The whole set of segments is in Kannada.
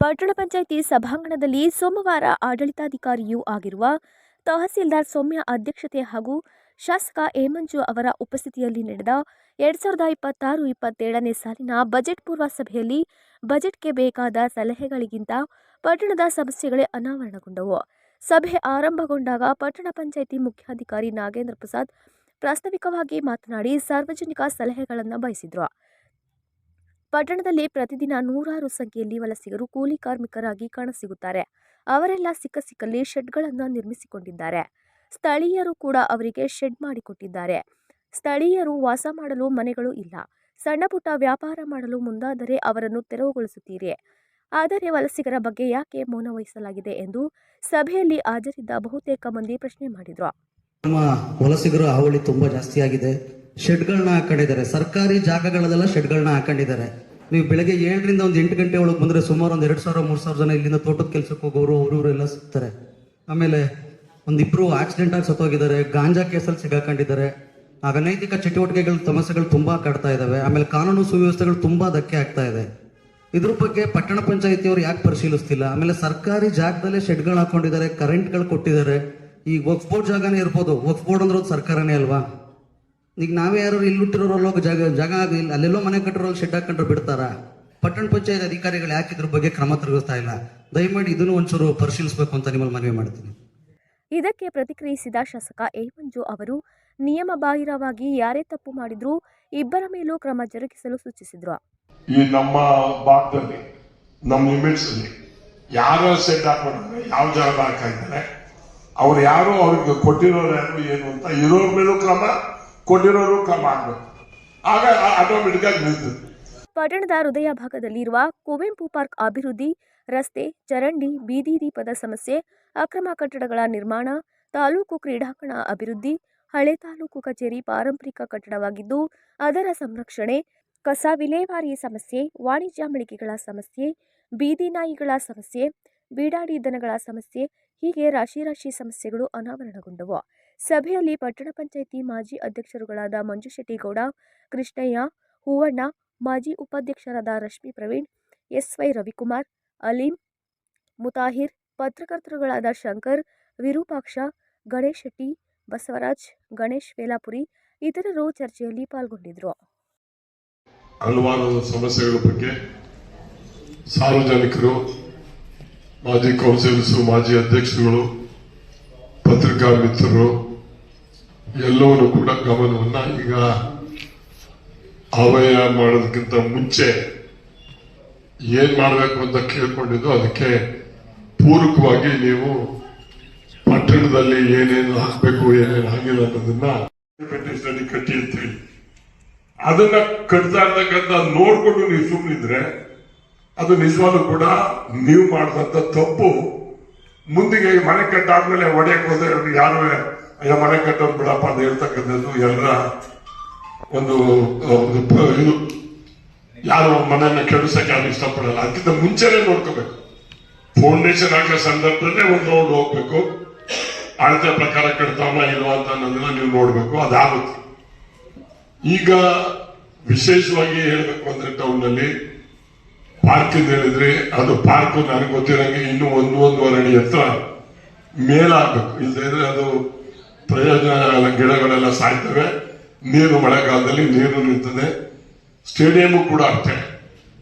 ಪಟ್ಟಣ ಪಂಚಾಯಿತಿ ಸಭಾಂಗಣದಲ್ಲಿ ಸೋಮವಾರ ಆಡಳಿತಾಧಿಕಾರಿಯೂ ಆಗಿರುವ ತಹಸೀಲ್ದಾರ್ ಸೌಮ್ಯ ಅಧ್ಯಕ್ಷತೆ ಹಾಗೂ ಶಾಸಕ ಹೇಮಂಜು ಅವರ ಉಪಸ್ಥಿತಿಯಲ್ಲಿ ನಡೆದ ಎರಡ್ ಸಾವಿರದ ಇಪ್ಪತ್ತಾರು, ಇಪ್ಪತ್ತೇಳನೇ ಸಾಲಿನ ಬಜೆಟ್ ಪೂರ್ವ ಸಭೆಯಲ್ಲಿ ಬಜೆಟ್ಗೆ ಬೇಕಾದ ಸಲಹೆಗಳಿಗಿಂತ ಪಟ್ಟಣದ ಸಮಸ್ಯೆಗಳೇ ಅನಾವರಣಗೊಂಡವು. ಸಭೆ ಆರಂಭಗೊಂಡಾಗ ಪಟ್ಟಣ ಪಂಚಾಯಿತಿ ಮುಖ್ಯಾಧಿಕಾರಿ ನಾಗೇಂದ್ರ ಪ್ರಸಾದ್ ಪ್ರಾಸ್ತಾವಿಕವಾಗಿ ಮಾತನಾಡಿ ಸಾರ್ವಜನಿಕ ಸಲಹೆಗಳನ್ನು ಬಯಸಿದ್ರು. ಪಟ್ಟಣದಲ್ಲಿ ಪ್ರತಿದಿನ ನೂರಾರು ಸಂಖ್ಯೆಯಲ್ಲಿ ವಲಸಿಗರು ಕೂಲಿ ಕಾರ್ಮಿಕರಾಗಿ ಕಾಣಸಿಗುತ್ತಾರೆ. ಅವರೆಲ್ಲ ಸಿಕ್ಕ ಸಿಕ್ಕಲ್ಲಿ ಶೆಡ್ಗಳನ್ನು ನಿರ್ಮಿಸಿಕೊಂಡಿದ್ದಾರೆ. ಸ್ಥಳೀಯರು ಕೂಡ ಅವರಿಗೆ ಶೆಡ್ ಮಾಡಿಕೊಟ್ಟಿದ್ದಾರೆ. ಸ್ಥಳೀಯರು ವಾಸ ಮಾಡಲು ಮನೆಗಳು ಇಲ್ಲ. ಸಣ್ಣ ಪುಟ್ಟ ವ್ಯಾಪಾರ ಮಾಡಲು ಮುಂದಾದರೆ ಅವರನ್ನು ತೆರವುಗೊಳಿಸುತ್ತೀರಿ. ಆದರೆ ವಲಸಿಗರ ಬಗ್ಗೆ ಯಾಕೆ ಮೌನ ವಹಿಸಲಾಗಿದೆ ಎಂದು ಸಭೆಯಲ್ಲಿ ಹಾಜರಿದ್ದ ಬಹುತೇಕ ಮಂದಿ ಪ್ರಶ್ನೆ ಮಾಡಿದರು. ನಮ್ಮ ವಲಸಿಗರ ಹಾವಳಿ ತುಂಬಾ ಜಾಸ್ತಿ ಆಗಿದೆ. ಶೆಡ್ಗಳನ್ನ ಹಾಕೊಂಡಿದ್ದಾರೆ. ಸರ್ಕಾರಿ ಜಾಗಗಳಲ್ಲೆಲ್ಲ ಶೆಡ್ಗಳನ್ನ ಹಾಕೊಂಡಿದ್ದಾರೆ. ನೀವು ಬೆಳಗ್ಗೆ ಏಳರಿಂದ ಒಂದು ಎಂಟು ಗಂಟೆ ಒಳಗೆ ಬಂದರೆ ಸುಮಾರು ಒಂದು ಎರಡು ಸಾವಿರ, ಮೂರು ಸಾವಿರ ಜನ ಇಲ್ಲಿಂದ ತೋಟದ ಕೆಲಸಕ್ಕೆ ಹೋಗೋರು ಅವರು ಎಲ್ಲ ಸಿಗ್ತಾರೆ. ಆಮೇಲೆ ಒಂದಿಬ್ಬರು ಆಕ್ಸಿಡೆಂಟ್ ಆಗಿ ಸತ್ತೋಗಿದ್ದಾರೆ. ಗಾಂಜಾ ಕೇಸಲ್ಲಿ ಸಿಗಾಕೊಂಡಿದ್ದಾರೆ. ಅನೈತಿಕ ಚಟುವಟಿಕೆಗಳ, ಸಮಸ್ಯೆಗಳು ತುಂಬ ಕಾಡ್ತಾ ಇದ್ದಾವೆ ಆಮೇಲೆ ಕಾನೂನು ಸುವ್ಯವಸ್ಥೆಗಳು ತುಂಬ ಧಕ್ಕೆ ಆಗ್ತಾ ಇದೆ. ಇದ್ರ ಬಗ್ಗೆ ಪಟ್ಟಣ ಪಂಚಾಯತಿಯವರು ಯಾಕೆ ಪರಿಶೀಲಿಸ್ತಿಲ್ಲ? ಆಮೇಲೆ ಸರ್ಕಾರಿ ಜಾಗದಲ್ಲೇ ಶೆಡ್ಗಳು ಹಾಕೊಂಡಿದ್ದಾರೆ ಕರೆಂಟ್ಗಳು ಕೊಟ್ಟಿದ್ದಾರೆ. ಈ ವಕ್ಫ್ ಬೋರ್ಡ್ ಜಾಗನೇ ಇರ್ಬೋದು. ವಕ್ಫ್ ಬೋರ್ಡ್ ಅಂದ್ರೆ ಅದು ಸರ್ಕಾರನೇ ಅಲ್ವಾ? ಈಗ ನಾವೇ ಯಾರು ಇಲ್ಲಿ ಹುಟ್ಟಿರೋರಲ್ಲೋ ಜಾಗ ಜಾಗ ಇಲ್ಲ. ಅಲ್ಲೆಲ್ಲೋ ಮನೆ ಕಟ್ಟಿರೋಲ್ಲಿ ಶೆಡ್ ಹಾಕೊಂಡ್ರೆ ಬಿಡ್ತಾರ? ಪಟ್ಟಣ ಪಂಚಾಯತ್ ಅಧಿಕಾರಿಗಳು ಯಾಕೆ ಇದ್ರ ಬಗ್ಗೆ ಕ್ರಮ ತಿರುಗಿಸ್ತಾ ಇಲ್ಲ? ದಯಮಾಡಿ ಇದನ್ನು ಒಂಚೂರು ಪರಿಶೀಲಿಸಬೇಕು ಅಂತ ನಿಮ್ಮಲ್ಲಿ ಮನವಿ ಮಾಡ್ತೀನಿ. ಇದಕ್ಕೆ ಪ್ರತಿಕ್ರಿಯಿಸಿದ ಶಾಸಕ ಏಮಂಜು ಮಂಜು ಅವರು ನಿಯಮ ಬಾಹಿರವಾಗಿ ಯಾರೇ ತಪ್ಪು ಮಾಡಿದ್ರು ಇಬ್ಬರ ಮೇಲೂ ಕ್ರಮ ಜರುಗಿಸಲು ಸೂಚಿಸಿದ್ರು. ಈ ನಮ್ಮ ಭಾಗದಲ್ಲಿ ನಮ್ಮ ಲಿಮಿಟ್ಸ್ ಅಲ್ಲಿ ಯಾರ ಸೆಟ್ ಹಾಕೊಂಡಿದ್ದಾರೆ ಯಾವ ಜಾಗ ಹಾಕಿದ್ದಾರೆ ಅವ್ರು ಯಾರು ಅವ್ರಿಗೆ ಕೊಟ್ಟಿರೋರು ಯಾರು ಏನು ಅಂತ ಇರೋರ ಮೇಲೂ ಕ್ರಮ ಕೊಟ್ಟಿರೋರು ಕಮಾಂಡ್ ಆಗ ಆಟೋಮೆಟಿಕ್ ಆಗಿ ಪಟ್ಟಣದ ಹೃದಯ ಭಾಗದಲ್ಲಿರುವ ಕುವೆಂಪು ಪಾರ್ಕ್ ಅಭಿವೃದ್ಧಿ, ರಸ್ತೆ, ಚರಂಡಿ, ಬೀದಿ ದೀಪದ ಸಮಸ್ಯೆ, ಅಕ್ರಮ ಕಟ್ಟಡಗಳ ನಿರ್ಮಾಣ, ತಾಲೂಕು ಕ್ರೀಡಾಂಗಣ ಅಭಿವೃದ್ಧಿ, ಹಳೆ ತಾಲೂಕು ಕಚೇರಿ ಪಾರಂಪರಿಕ ಕಟ್ಟಡವಾಗಿದ್ದು, ಅದರ ಸಂರಕ್ಷಣೆ, ಕಸ ವಿಲೇವಾರಿ ಸಮಸ್ಯೆ, ವಾಣಿಜ್ಯ ಮಳಿಗೆಗಳ ಸಮಸ್ಯೆ, ಬೀದಿ ನಾಯಿಗಳ ಸಮಸ್ಯೆ, ಬೀಡಾಡಿ ದನಗಳ ಸಮಸ್ಯೆ, ಹೀಗೆ ರಾಶಿ ರಾಶಿ ಸಮಸ್ಯೆಗಳು ಅನಾವರಣಗೊಂಡವು. ಸಭೆಯಲ್ಲಿ ಪಟ್ಟಣ ಪಂಚಾಯಿತಿ ಮಾಜಿ ಅಧ್ಯಕ್ಷರುಗಳಾದ ಮಂಜು ಶೆಟ್ಟಿಗೌಡ ಕೃಷ್ಣಯ್ಯ, ಹೂವಣ್ಣ, ಮಾಜಿ ಉಪಾಧ್ಯಕ್ಷರಾದ ರಶ್ಮಿ ಪ್ರವೀಣ್, ಎಸ್ವೈ ರವಿಕುಮಾರ್, ಅಲೀಂ, ಮುತಾಹಿರ್, ಪತ್ರಕರ್ತರುಗಳಾದ ಶಂಕರ್, ವಿರೂಪಾಕ್ಷ ಗಣೇಶ್ ಶೆಟ್ಟಿ ಬಸವರಾಜ್, ಗಣೇಶ್ ವೇಲಾಪುರಿ ಇತರರು ಚರ್ಚೆಯಲ್ಲಿ ಪಾಲ್ಗೊಂಡಿದ್ದರು ಹಲವಾರು ಸಮಸ್ಯೆಗಳ ಬಗ್ಗೆ ಸಾರ್ವಜನಿಕರು, ಮಾಜಿ ಕೌನ್ಸಿಲರ್ಸ್, ಮಾಜಿ ಅಧ್ಯಕ್ಷರುಗಳು, ಪತ್ರಿಕಾ ಮಿತ್ರರು ಎಲ್ಲವನ್ನೂ ಕೂಡ ಗಮನವನ್ನ ಈಗ ಅವಯ ಮಾಡೋದಕ್ಕಿಂತ ಮುಂಚೆ ಏನ್ ಮಾಡಬೇಕು ಅಂತ ಕೇಳ್ಕೊಂಡಿದ್ದು ಅದಕ್ಕೆ ಪೂರಕವಾಗಿ ನೀವು ಪಟ್ಟಣದಲ್ಲಿ ಏನೇನು ಹಾಕ್ಬೇಕು, ಏನೇನು ಹಾಗಿಲ್ಲ ಅನ್ನೋದನ್ನ ಸ್ಟಡಿ ಕಟ್ಟಿ ಅಂತ ಅದನ್ನ ಕಟ್ತಾ ಇರ್ತಕ್ಕಂಥ ನೋಡ್ಕೊಂಡು ನೀವು ಸುಮ್ಮನಿದ್ರೆ ಅದು ನಿಜವಾಗ್ಲೂ ಕೂಡ ನೀವು ಮಾಡಿದಂತ ತಪ್ಪು. ಮುಂದಿಗೆ ಮನೆ ಕಟ್ಟಾದ್ಮೇಲೆ ಒಡೆಯಕ್ಕೆ ಹೋದ್ರೆ ಯಾರು ಅಯ್ಯೋ ಮನೆ ಕಟ್ಟೋದು ಬಿಡಪ್ಪ ಅಂತ ಹೇಳ್ತಕ್ಕಂಥದ್ದು ಎಲ್ಲರ ಒಂದು ಒಂದು ಇದು ಯಾರು ಮನೆಯನ್ನ ಕೆಡಿಸಕ್ಕೆ ಯಾರು ಇಷ್ಟಪಡಲ್ಲ. ಅದಕ್ಕಿಂತ ಮುಂಚೆನೆ ನೋಡ್ಕೋಬೇಕು. ಫೌಂಡೇಶನ್ ಹಾಕೋ ಸಂದರ್ಭದಲ್ಲೇ ಒಂದು ರೌಂಡ್ ಹೋಗ್ಬೇಕು. ಅಳತೆ ಪ್ರಕಾರ ಕಟ್ತಾವನ ಇಲ್ವಾ ಅಂತ ಅನ್ನೋದನ್ನ ನೀವು ನೋಡ್ಬೇಕು. ಅದಾಗುತ್ತೆ. ಈಗ ವಿಶೇಷವಾಗಿ ಹೇಳ್ಬೇಕು ಅಂದ್ರೆ ಟೌನ್ನಲ್ಲಿ ಪಾರ್ಕ್ ಹೇಳಿದ್ರೆ ಅದು ಪಾರ್ಕ್ ನನಗೆ ಗೊತ್ತಿರೋಂಗೆ ಇನ್ನು ಒಂದು, ಒಂದೂವರೆ ಅಡಿ ಎತ್ತರ ಮೇಲಾಗಬೇಕು. ಇಲ್ಲದೆ ಅದು ಪ್ರಯೋಜನ ಗಿಡಗಳೆಲ್ಲ ಸಾಯ್ತವೆ, ನೀರು ಮಳೆಗಾಲದಲ್ಲಿ ನೀರು ನಿಂತಿದೆ. ಸ್ಟೇಡಿಯಂ ಕೂಡ ಅಷ್ಟೇ.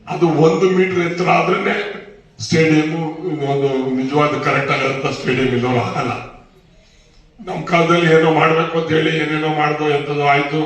ಅದು ಒಂದು ಮೀಟರ್ ಎತ್ತರ ಆದ್ರೇನೆ ಸ್ಟೇಡಿಯಂ, ಒಂದು ನಿಜವಾದ ಕರೆಕ್ಟ್ ಆಗಂತ ಸ್ಟೇಡಿಯಂ ಇಲ್ಲೋರು ಆಗಲ್ಲ. ನಮ್ಮ ಕಾಲದಲ್ಲಿ ಏನೋ ಮಾಡ್ಬೇಕು ಅಂತ ಹೇಳಿ ಏನೇನೋ ಮಾಡ್ದು ಎಂತದೋ ಆಯ್ತು.